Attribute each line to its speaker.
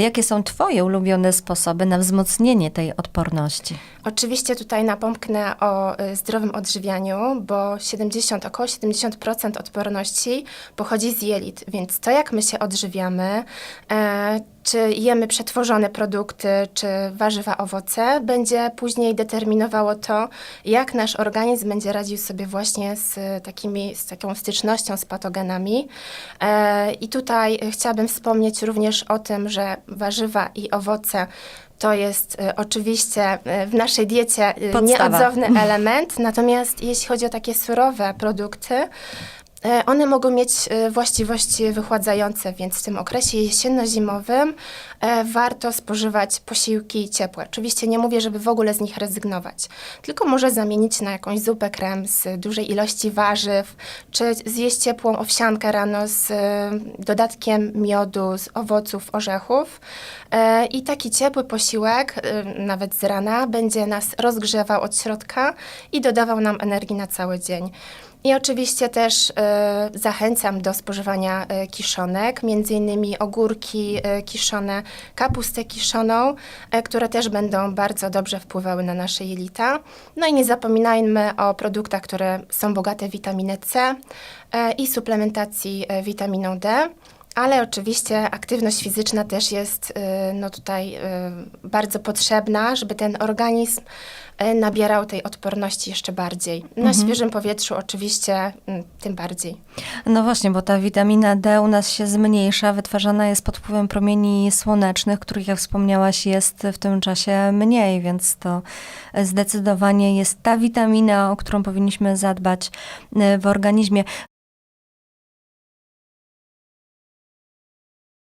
Speaker 1: Jakie są Twoje ulubione sposoby na wzmocnienie tej odporności?
Speaker 2: Oczywiście tutaj napomknę o y, zdrowym odżywianiu, bo 70, około 70% odporności pochodzi z jelit, więc to jak my się odżywiamy, e, czy jemy przetworzone produkty, czy warzywa, owoce, będzie później determinowało to, jak nasz organizm będzie radził sobie właśnie z takimi, z taką stycznością z patogenami. E, I tutaj chciałabym wspomnieć również o tym, że warzywa i owoce to jest e, oczywiście e, w naszej diecie
Speaker 1: Podstawa.
Speaker 2: nieodzowny element, natomiast jeśli chodzi o takie surowe produkty, one mogą mieć e, właściwości wychładzające, więc w tym okresie jesienno-zimowym e, warto spożywać posiłki ciepłe. Oczywiście nie mówię, żeby w ogóle z nich rezygnować, tylko może zamienić na jakąś zupę krem z dużej ilości warzyw, czy zjeść ciepłą owsiankę rano z e, dodatkiem miodu, z owoców, orzechów. E, I taki ciepły posiłek, e, nawet z rana, będzie nas rozgrzewał od środka i dodawał nam energii na cały dzień. I oczywiście też e, zachęcam do spożywania e, kiszonek, między innymi ogórki e, kiszone, kapustę kiszoną, e, które też będą bardzo dobrze wpływały na nasze jelita. No i nie zapominajmy o produktach, które są bogate w witaminę C e, i suplementacji e, witaminą D. Ale oczywiście aktywność fizyczna też jest y, no tutaj y, bardzo potrzebna, żeby ten organizm y, nabierał tej odporności jeszcze bardziej. Na świeżym powietrzu oczywiście tym bardziej.
Speaker 1: No właśnie, bo ta witamina D u nas się zmniejsza, wytwarzana jest pod wpływem promieni słonecznych, których jak wspomniałaś jest w tym czasie mniej, więc to zdecydowanie jest ta witamina, o którą powinniśmy zadbać w organizmie.